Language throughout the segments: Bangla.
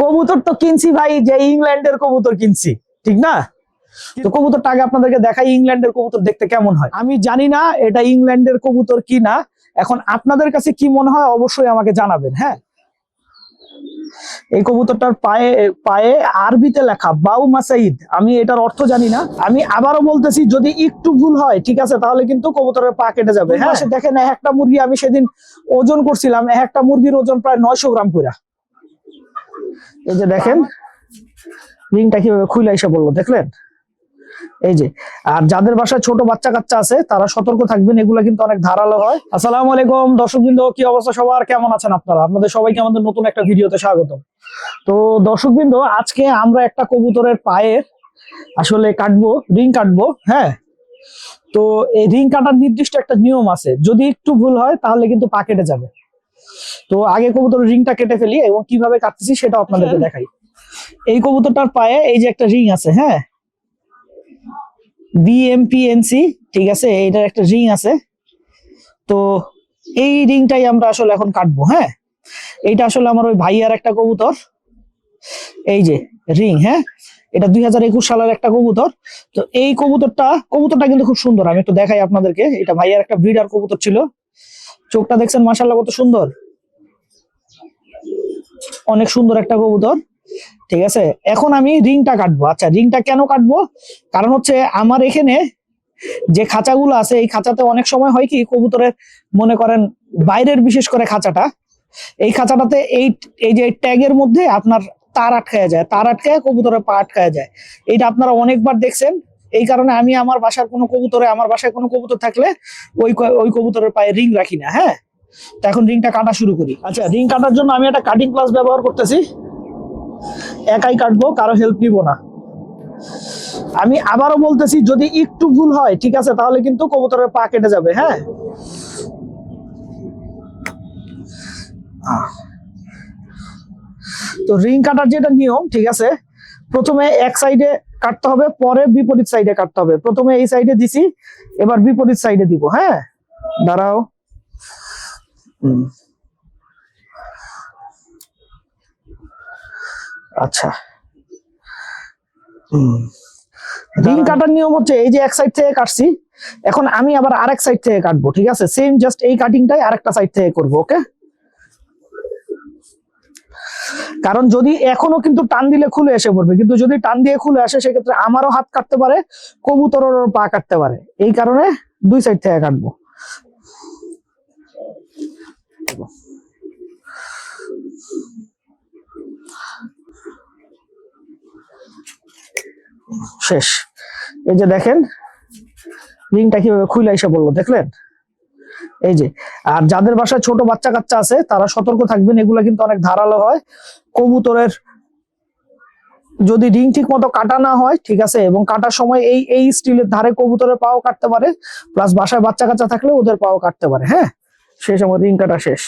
কবুতর তো কিনছি ভাই যে ইংল্যান্ডের কবুতর কিনছি ঠিক না? তো কবুতরটা আগে আপনাদেরকে দেখাই ইংল্যান্ডের কবুতর দেখতে কেমন হয়। আমি জানি না এটা ইংল্যান্ডের কবুতর কি না এখন আপনাদের কাছে কি মনে হয় অবশ্যই আমাকে জানাবেন হ্যাঁ? এই কবুতরটার পায়ে পায়ে আরবিতে লেখা বাউ মাসাইদ আমি এটার অর্থ জানি না। আমি আবারও বলতেছি যদি একটু ভুল হয় ঠিক আছে তাহলে কিন্তু কবুতরের পা কেটে যাবে হ্যাঁ? দেখেন এক একটা মুরগি আমি সেদিন ওজন করছিলাম এক একটা মুরগির ওজন প্রায় নয়শো গ্রাম করে এই যে দেখেন, রিংটা কীভাবে খুলে এসে বলল দেখলেন? এই যে, আর যাদের বাসায় ছোট বাচ্চা কাচ্চা আছে, তারা সতর্ক থাকবেন, এগুলো কিন্তু অনেক ধারালো হয়। আসসালামু আলাইকুম, দর্শকবৃন্দ, কি অবস্থা সবার? কেমন আছেন আপনারা? আপনাদের সবাইকে আমাদের নতুন একটা ভিডিওতে স্বাগত। তো দর্শকবৃন্দ, আজকে আমরা একটা কবুতরের পায়ের আসলে কাটবো, রিং কাটবো হ্যাঁ? তো এই রিং কাটার নির্দিষ্ট একটা নিয়ম আছে। যদি একটু ভুল হয়, তাহলে কিন্তু পা কেটে যাবে। তো আগে কবুতরের রিংটা কেটে ফেলি এবং কীভাবে কাটতেছি সেটা আপনাদেরকে দেখাই। এই কবুতরটার পায়ে এই যে একটা রিং আছে হ্যাঁ? বিএমপিএনসি ঠিক আছে? এটার একটা রিং আছে। তো এই রিংটাই আমরা আসলে এখন কাটবো হ্যাঁ? এইটা আসলে আমার ওই ভাইয়ার একটা কবুতর। এই যে রিং হ্যাঁ? এটা দুই হাজার একুশ সালের একটা কবুতর। তো এই কবুতরটা কবুতরটা কিন্তু খুব সুন্দর। আমি একটু দেখাই আপনাদেরকে। এটা ভাইয়ার একটা ব্রিডার কবুতর ছিল। চোখটা দেখছেন মাসাল্লাহ কত সুন্দর। অনেক সুন্দর একটা কবুতর। ঠিক আছে? এখন আমি রিংটা কাটবো। আচ্ছা রিংটা কেন কাটবো? কারণ হচ্ছে আমার এখানে যে খাঁচাগুলো আছে, এই খাঁচাতে অনেক সময় হয় কি, কবুতরের মনে করেন বাইরের বিশেষ করে খাঁচাটা, এই খাঁচাটাতে এই এই যে ট্যাগের মধ্যে আপনার তার আটকায় যায়, তার আটকায় কবুতরের পা আটকায় যায়। এইটা আপনারা অনেকবার দেখছেন। এই কারণে আমি আমার বাসার কোনো কবুতরে, আমার বাসায় কোনো কবুতর থাকলে ওই ওই কবুতরের পায়ে রিং রাখি না হ্যাঁ? এখন রিংটা কাটা শুরু করি। আচ্ছা রিং কাটার জন্য আমি একটা কাটিং প্লাস ব্যবহার করতেছি। একাই কাটবো, কারও হেল্প নিব না। আমি আবারও বলতেছি, যদি একটু ভুল হয়, ঠিক আছে, তাহলে কিন্তু কবুতরের পা কেটে যাবে হ্যাঁ? তো রিং কাটার যেটা নিয়ম, ঠিক আছে, প্রথমে এক সাইডে কাটতে হবে, পরে বিপরীত সাইডে কাটতে হবে। প্রথমে এই সাইডে দিছি, এবার বিপরীত সাইডে দিব হ্যাঁ? দাঁড়াও। আচ্ছা। রিং কাটার নিয়ম হচ্ছে এই যে এক সাইড থেকে কাটছি এখন আমি আবার আরেক সাইড থেকে কাটবো ঠিক আছে? সেম জাস্ট এই কাটিংটাই আরেকটা সাইড থেকে করব ওকে কারণ যদি এখনও কিন্তু টান দিলে খুলে এসে পড়বে কিন্তু যদি টান দিয়ে খুলে আসে সেক্ষেত্রে আমারও হাত কাটতে পারে কবুতরেরও পা কাটতে পারে। এই কারণে দুই সাইড থেকে কাটবো। শেষ। এই যে দেখেন, রিংটা কীভাবে খুলে এসে বলল দেখলেন? এই যে, আর যাদের বাসায় ছোট বাচ্চা কাচ্চা আছে, তারা সতর্ক থাকবেন, এগুলা কিন্তু অনেক ধারালো হয়। কবুতরের যদি রিং ঠিক মতো কাটা না হয়, ঠিক আছে, এবং কাটার সময় এই এই স্টিলের ধারে কবুতরের পাও কাটতে পারে প্লাস বাসায় বাচ্চা কাচ্চা থাকলে ওদের পাও কাটতে পারে হ্যাঁ? সেই সময় রিং শেষ।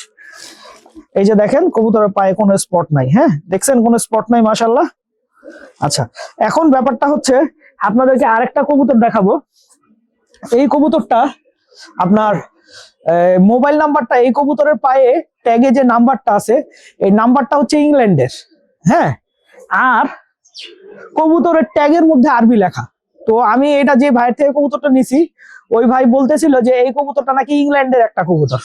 এই যে দেখেন, কবুতরের পায়ে কোনো স্পট নাই হ্যাঁ? দেখছেন কোনো স্পট নাই মাসাল্লাহ আচ্ছা এখন ব্যাপারটা হচ্ছে, আপনাদেরকে আরেকটা কবুতর দেখাবো। এই কবুতরটা আপনার মোবাইল নাম্বারটা, এই কবুতরের পায়ে ট্যাগে যে নাম্বারটা আছে, এই নাম্বারটা হচ্ছে ইংল্যান্ডের হ্যাঁ? আর কবুতরের ট্যাগের মধ্যে আরবি লেখা। তো আমি এটা যে ভাইয়ের থেকে কবুতরটা নিছি, ওই ভাই বলতেছিল যে এই কবুতরটা নাকি ইংল্যান্ডের একটা কবুতর।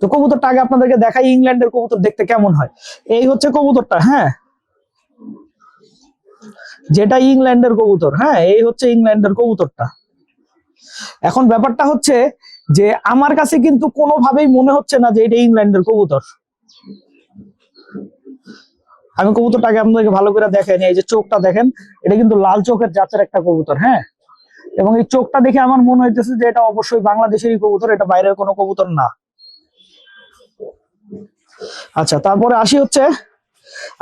তো কবুতরটা আগে আপনাদেরকে দেখাই, ইংল্যান্ডের কবুতর দেখতে কেমন হয়। এই হচ্ছে কবুতরটা হ্যাঁ? যেটা ইংল্যান্ডের কবুতর হ্যাঁ এই হচ্ছে ইংল্যান্ডের কবুতরটা। এখন ব্যাপারটা হচ্ছে যে, আমার কাছে কিন্তু কোনোভাবেই মনে হচ্ছে না যে এটা ইংল্যান্ডের কবুতর। আমি কবুতরটাকে আপনাদেরকে ভালো করে দেখেন এই যে চোখটা দেখেন, এটা কিন্তু লাল চোখের জাতের একটা কবুতর হ্যাঁ? এবং এই চোখটা দেখে আমার মনে হইতেছে যে এটা অবশ্যই বাংলাদেশেরই কবুতর, এটা বাইরের কোনো কবুতর না। আচ্ছা তারপরে আসি হচ্ছে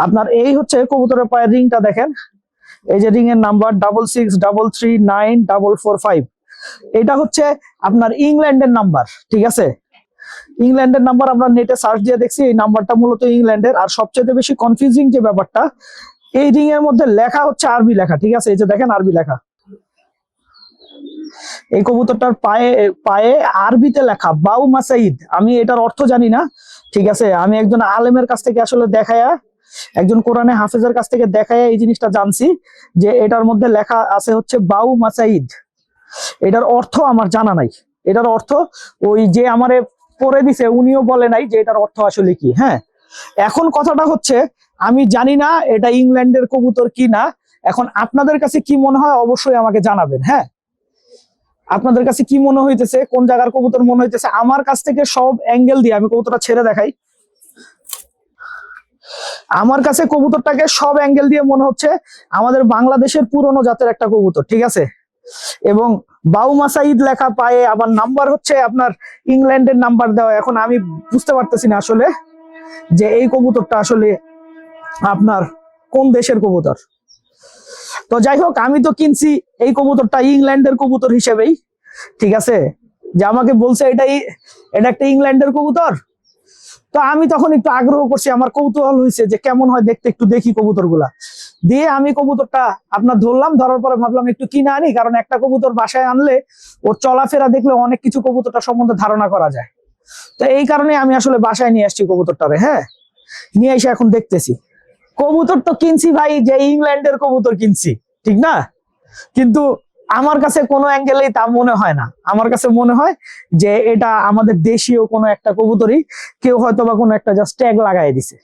আপনার এই হচ্ছে কবুতরের পায়ের রিংটা দেখেন। এই যে রিং এর number double six, double three, nine, double four, five. এটা হচ্ছে আপনার ইংল্যান্ডের নাম্বার, ঠিক আছে? ইংল্যান্ডের নাম্বার আমরা নেটে সার্চ দিয়ে দেখছি, এই নাম্বারটা মূলত ইংল্যান্ডের। আর সবচেয়ে বেশি কনফিউজিং যে ব্যাপারটা, এই রিং এর মধ্যে লেখা হচ্ছে আরবি লেখা, ঠিক আছে? এই যে দেখেন আরবি লেখা। এই কবুতরটার পায়ে পায়ে আরবিতে লেখা, বাউ মাসাইদ। আমি এটার অর্থ জানি না ঠিক আছে? আমি একজন আলেমের কাছ থেকে আসলে দেখায়া, একজন কোরআনে হাফেজের কাছ থেকে দেখায় এই জিনিসটা জানছি যে এটার মধ্যে লেখা আছে হচ্ছে বাউ মাসাইদ। এটার অর্থ আমার জানা নাই। এটার অর্থ ওই যে আমারে পড়ে দিছে, উনিও বলে নাই যে এটার অর্থ আসলে কি হ্যাঁ? এখন কথাটা হচ্ছে, আমি জানি না এটা ইংল্যান্ডের কবুতর কি না এখন আপনাদের কাছে কি মনে হয়, অবশ্যই আমাকে জানাবেন হ্যাঁ? আপনাদের কাছে কি মনে হইতেছে? কোন জায়গার কবুতর মনে হইতেছে? আমার কাছ থেকে সব অ্যাঙ্গেল দিয়ে আমি কবুতরটা ছেড়ে দেখাই। আমার কাছে কবুতরটাকে সব অ্যাঙ্গেল দিয়ে মনে হচ্ছে আমাদের বাংলাদেশের পুরনো জাতের একটা কবুতর, ঠিক আছে? এবং বাউমাসা ঈদ লেখা পায়ে আবার নাম্বার হচ্ছে আপনার ইংল্যান্ডের নাম্বার দেওয়া। এখন আমি বুঝতে পারতেছি না আসলে যে এই কবুতরটা আসলে আপনার কোন দেশের কবুতর। তো যাই হোক, আমি তো কিনছি এই কবুতরটা ইংল্যান্ডের কবুতর হিসেবেই, ঠিক আছে? যে আমাকে বলছে এটাই, এটা একটা ইংল্যান্ডের কবুতর? তো আমি তখন একটু আগ্রহ করছি, আমার কৌতূহল হয়েছে যে কেমন হয় দেখতে, একটু দেখি কবুতরগুলা দিয়ে আমি কবুতরটা আপনার ধরলাম, ধরার পরে ভাবলাম একটু কিনে আনি, কারণ একটা কবুতর বাসায় আনলে ওর চলাফেরা দেখলে অনেক কিছু কবুতরটা সম্বন্ধে ধারণা করা যায়। তো এই কারণে আমি আসলে বাসায় নিয়ে আসছি কবুতরটারে হ্যাঁ? নিয়ে এসে এখন দেখতেছি। কবুতর তো কিনছি ভাই, যে ইংল্যান্ডের কবুতর কিনছি, ঠিক না? কিন্তু আমার কাছে কোনো অ্যাঙ্গেলেই তা মনে হয় না। আমার কাছে মনে হয় যে এটা আমাদের দেশীয় কোনো একটা কবুতরই কেউ হয়তো বা কোনো একটা জাস্ট ট্যাগ লাগাই দিছে।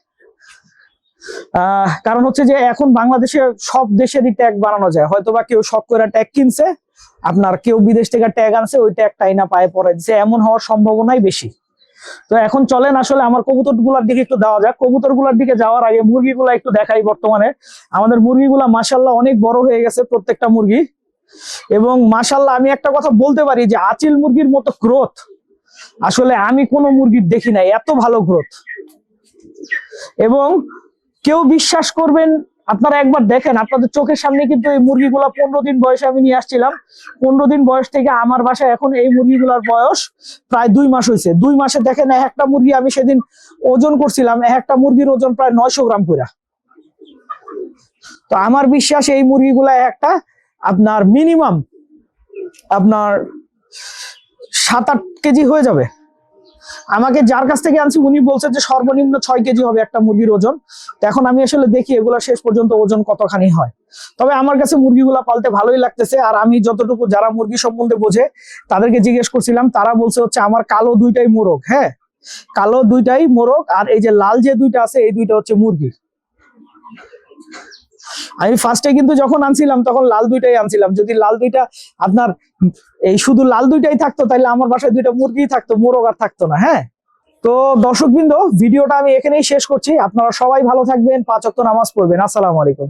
কারণ হচ্ছে যে এখন বাংলাদেশে সব দেশেরই ট্যাগ বানানো যায়। হয়তো বা কেউ শখ করে ট্যাগ কিনছে, আপনার কেউ বিদেশ থেকে ট্যাগ আনছে, ওই ট্যাগটাই না পায়ে পরে দিছে। এমন হওয়ার সম্ভাবনাই বেশি। তো এখন চলেন আসলে আমার কবুতরগুলার দিকে একটু দেওয়া যাক। কবুতরগুলার দিকে যাওয়ার আগে মুরগিগুলা একটু দেখাই বর্তমানে। আমাদের মুরগিগুলা মাসাল্লাহ অনেক বড় হয়ে গেছে প্রত্যেকটা মুরগি। এবং মাসাল্লাহ আমি একটা কথা বলতে পারি যে আচিল মুরগির মতো গ্রোথ আসলে আমি কোনো মুরগির দেখি নাই, এত ভালো গ্রোথ এবং কেউ বিশ্বাস করবেন আপনারা একবার দেখেন, আপনাদের চোখের সামনে কিন্তু এই মুরগিগুলা পনেরো দিন বয়সে আমি নিয়ে আসছিলাম। পনেরো দিন বয়স থেকে আমার বাসায় এখন এই মুরগিগুলার বয়স প্রায় দুই মাস হয়েছে। দুই মাসে দেখেন এক একটা মুরগি আমি সেদিন ওজন করছিলাম, এক একটা মুরগির ওজন প্রায় নয়শো গ্রাম করে তো আমার বিশ্বাস এই মুরগিগুলা একটা আপনার মিনিমাম আপনার সাত আট কেজি হয়ে যাবে। আমাকে যার কাছ থেকে আনছি, উনি বলছে যে সর্বনিম্ন ছয় কেজি হবে একটা মুরগির ওজন। এখন আমি আসলে দেখি এগুলা শেষ পর্যন্ত ওজন কতখানি হয়। তবে আমার কাছে মুরগিগুলা পালতে ভালোই লাগতেছে, আর আমি যতটুকু যারা মুরগি সম্বন্ধে বোঝে, তাদেরকে জিজ্ঞেস করছিলাম, তারা বলছে হচ্ছে আমার কালো দুইটাই মোরগ হ্যাঁ? কালো দুইটাই মোরগ, আর এই যে লাল যে দুইটা আছে, এই দুইটা হচ্ছে মুরগি আমি ফার্স্টে কিন্তু যখন আনছিলাম, তখন লাল দুইটাই আনছিলাম। যদি লাল দুইটা আপনার, এই শুধু লাল দুইটাই থাকতো তাহলে আমার বাসায় দুইটা মুরগি থাকতো, মোরগ আর থাকতো না হ্যাঁ? তো দর্শকবৃন্দ, ভিডিওটা আমি এখানেই শেষ করছি। আপনারা সবাই ভালো থাকবেন, পাঁচ ওয়াক্ত নামাজ পড়বেন। আসসালামু আলাইকুম।